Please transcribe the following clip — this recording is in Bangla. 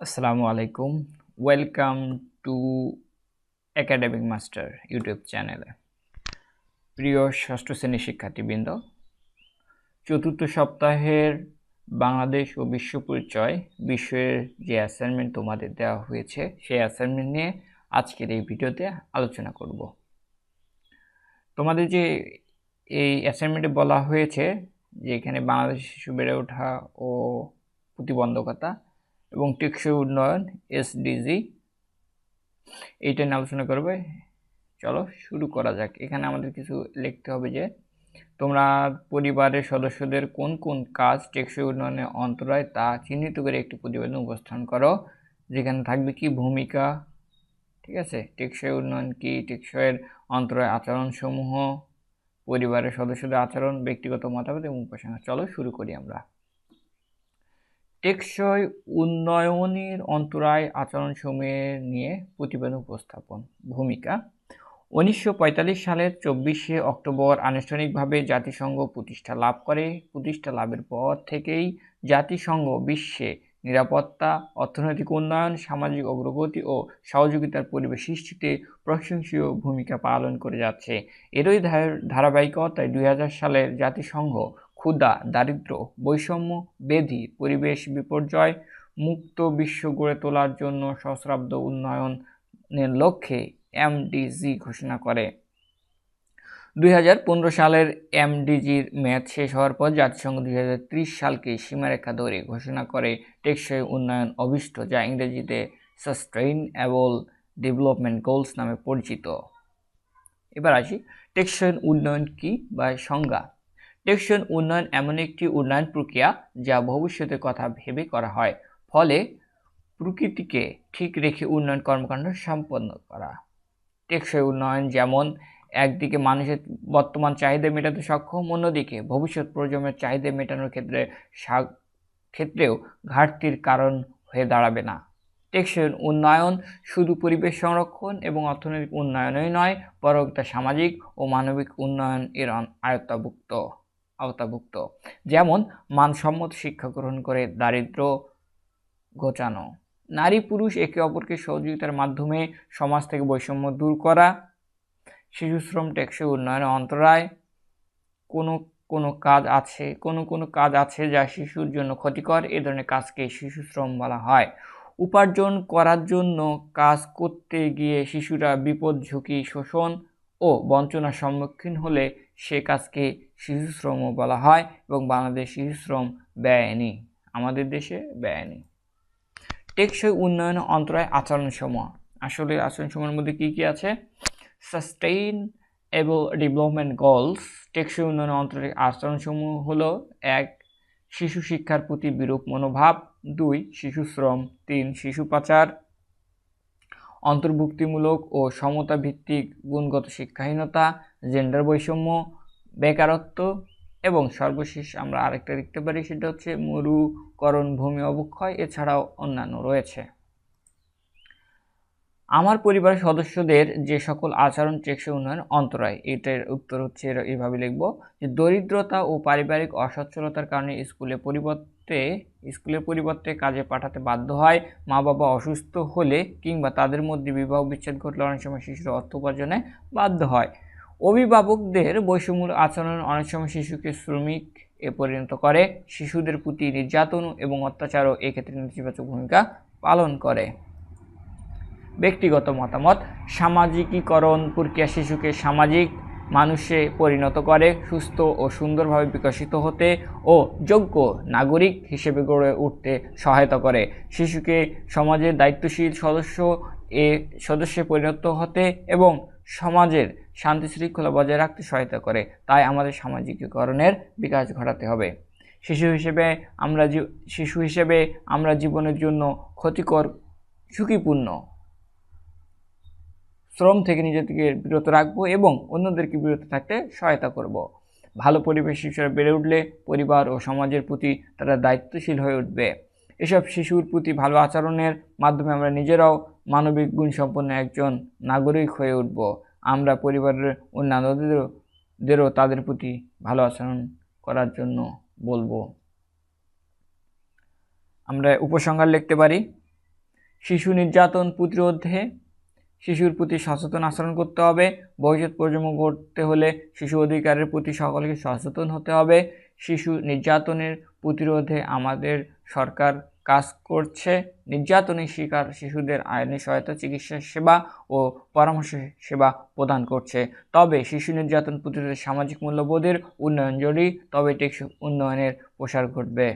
আসসালামু আলাইকুম। Welcome to academic master YouTube চ্যানেলে প্রিয় ষষ্ঠ শ্রেণির শিক্ষার্থীবৃন্দ, চতুর্থ সপ্তাহের বাংলাদেশ ও বিশ্ব পরিচয় বিষয়ের যে অ্যাসাইনমেন্ট তোমাদের দেওয়া হয়েছে, সেই অ্যাসাইনমেন্ট নিয়ে আজকের এই ভিডিওতে আলোচনা করব। তোমাদের যে এই অ্যাসাইনমেন্টে বলা হয়েছে যে এখানে বাংলাদেশ শিশু বেড়ে ওঠা ও প্রতিবন্ধকতা এবং টেকসই উন্নয়ন এসডিজি এইটা নিয়ে আলোচনা করবে। চলো শুরু করা যাক। এখানে আমাদের কিছু লিখতে হবে যে, তোমরা পরিবারের সদস্যদের কোন কোন কাজ টেকসই উন্নয়নে অন্তরায় তা চিহ্নিত করে একটি প্রতিবেদন উপস্থান করো, যেখানে থাকবে কি ভূমিকা, ঠিক আছে? টেকসই উন্নয়ন কি? টেকসইয়ের অন্তরায় আচরণসমূহ, পরিবারের সদস্যদের আচরণ, ব্যক্তিগত মতামত এবং উপসংহার চলো শুরু করি আমরা। টেকসই উন্নয়নের অন্তরায় আচরণসমূহের নিয়ে প্রতিবেদন উপস্থাপন। ভূমিকা, উনিশশো পঁয়তাল্লিশ সালের চব্বিশে অক্টোবর আনুষ্ঠানিকভাবে জাতিসংঘ প্রতিষ্ঠা লাভ করে। প্রতিষ্ঠা লাভের পর থেকেই জাতিসংঘ বিশ্বে নিরাপত্তা, অর্থনৈতিক উন্নয়ন, সামাজিক অগ্রগতি ও সহযোগিতার পরিবেশ সৃষ্টিতে প্রশংসীয় ভূমিকা পালন করে যাচ্ছে। এরই ধারাবাহিকতায় দুই হাজার সালের জাতিসংঘ ক্ষুধা, দারিদ্র, বৈষম্য, বেধি, পরিবেশ বিপর্যয়, মুক্ত বিশ্ব গড়ে তোলার জন্য সহস্রাব্দ উন্নয়নের লক্ষ্যে এমডিজি ঘোষণা করে। দুই হাজার পনেরো সালের এমডিজির মেয়াদ শেষ হওয়ার পর জাতিসংঘ দুই হাজার ত্রিশ সালকে সীমারেখা ধরে ঘোষণা করে টেকসই উন্নয়ন অভিষ্ট, যা ইংরেজিতে সাস্টেইনেবল ডেভেলপমেন্ট গোলস নামে পরিচিত। এবার আসি, টেকসই উন্নয়ন কি বা সংজ্ঞা? টেকসই উন্নয়ন এমন একটি উন্নয়ন প্রক্রিয়া যা ভবিষ্যতের কথা ভেবে করা হয়। ফলে প্রকৃতিকে ঠিক রেখে উন্নয়ন কর্মকাণ্ড সম্পন্ন করা। টেকসই উন্নয়ন যেমন একদিকে মানুষের বর্তমান চাহিদা মেটাতে সক্ষম, অন্যদিকে ভবিষ্যৎ প্রজন্মের চাহিদা মেটানোর ক্ষেত্রে ক্ষেত্রেও ঘাটতির কারণ হয়ে দাঁড়াবে না। টেকসই উন্নয়ন শুধু পরিবেশ সংরক্ষণ এবং অর্থনৈতিক উন্নয়নই নয়, বরং তা সামাজিক ও মানবিক উন্নয়ন এর আয়ত্তাভুক্ত। আওতাভুক্ত। যেমন, মানসম্মত শিক্ষা গ্রহণ করে দারিদ্র ঘোচানো নারী পুরুষ একে অপরকে সহযোগিতার মাধ্যমে সমাজ থেকে বৈষম্য দূর করা শিশুশ্রম টেকসই উন্নয়নের অন্তরায় কোনো কোনো কাজ আছে, কোনো কোনো কাজ আছে যা শিশুর জন্য ক্ষতিকর, এ ধরনের কাজকে শিশুশ্রম বলা হয়। উপার্জন করার জন্য কাজ করতে গিয়ে শিশুরা বিপদ ঝুঁকি, শোষণ ও বঞ্চনার সম্মুখীন হলে সে কাজকে শিশুশ্রমও বলা হয় এবং বাংলাদেশ শিশুশ্রম ব্যয়নি, আমাদের দেশে ব্যয়নি। টেকসই উন্নয়ন অন্তরায় আচরণসমূহ। আসলে আচরণসমূহের মধ্যে কী কী আছে? সাস্টেইন এবং ডেভেলপমেন্ট গোলস টেকসই উন্নয়ন অন্তরায় আচরণসমূহ হলো, এক, শিশু শিক্ষার প্রতি বিরূপ মনোভাব। দুই, শিশু শ্রম। তিন, শিশু পাচার। অন্তর্ভুক্তিমূলক ও সমতা ভিত্তিক গুণগত শিক্ষাহীনতা জেন্ডার বৈষম্য, বেকারত্ব এবং সর্বশেষ আমরা আরেকটা দেখতে পারি, সেটা হচ্ছে মরুকরণ ভূমি অবক্ষয়, এছাড়াও অন্যান্য রয়েছে। আমার পরিবারের সদস্যদের যে সকল আচরণ টেকসই উন্নয়ন অন্তরায়, এটার উত্তর হচ্ছে এভাবে লিখব যে, দরিদ্রতা ও পারিবারিক অসচ্ছলতার কারণে স্কুলে পরিবর্তে স্কুলের পরিবর্তে কাজে পাঠাতে বাধ্য হয়। মা বাবা অসুস্থ হলে কিংবা তাদের মধ্যে বিবাহ বিচ্ছেদ ঘটলে অনেক সময় শিশুর অর্থ উপার্জনে বাধ্য হয়। অভিভাবকদের বৈষম্য আচরণ অনেক সময় শিশুকে শ্রমিক এ পরিণত করে। শিশুদের প্রতি নির্যাতন এবং অত্যাচারও এক্ষেত্রে নেতিবাচক ভূমিকা পালন করে। ব্যক্তিগত মতামত, সামাজিকীকরণ প্রক্রিয়া শিশুকে সামাজিক মানুষে পরিণত করে, সুস্থ ও সুন্দরভাবে বিকশিত হতে ও যোগ্য নাগরিক হিসেবে গড়ে উঠতে সহায়তা করে। শিশুকে সমাজের দায়িত্বশীল সদস্য এ সদস্যে পরিণত হতে এবং সমাজের শান্তি শৃঙ্খলা বজায় রাখতে সহায়তা করে। তাই আমাদের সামাজিকীকরণের বিকাশ ঘটাতে হবে। শিশু হিসেবে আমরা শিশু হিসেবে আমরা জীবনের জন্য ক্ষতিকর, ঝুঁকিপূর্ণ শ্রম থেকে নিজেদেরকে বিরত রাখব এবং অন্যদেরকে বিরত থাকতে সহায়তা করব। ভালো পরিবেশ শিশুরা বেড়ে উঠলে পরিবার ও সমাজের প্রতি তারা দায়িত্বশীল হয়ে উঠবে। এসব শিশুর প্রতি ভালো আচরণের মাধ্যমে আমরা নিজেরাও মানবিক গুণসম্পন্ন একজন নাগরিক হয়ে উঠব। আমরা পরিবারের অন্যান্যদেরও তাদের প্রতি ভালো আচরণ করার জন্য বলব। আমরা উপসংহার লিখতে পারি, শিশু নির্যাতন প্রতিরোধে শিশুর প্রতি সচেতন আচরণ করতে হবে। ভবিষ্যৎ প্রজন্ম করতে হলে শিশু অধিকারের প্রতি সকলকে সচেতন হতে হবে। শিশু নির্যাতনের প্রতিরোধে আমাদের সরকার কাজ করছে। নির্যাতনের শিকার শিশুদের আইনি সহায়তা, চিকিৎসা সেবা ও পরামর্শ সেবা প্রদান করছে। তবে শিশু নির্যাতন প্রতিরোধে সামাজিক মূল্যবোধের উন্নয়ন জরুরি, তবে টেকসই উন্নয়নের প্রসার ঘটবে।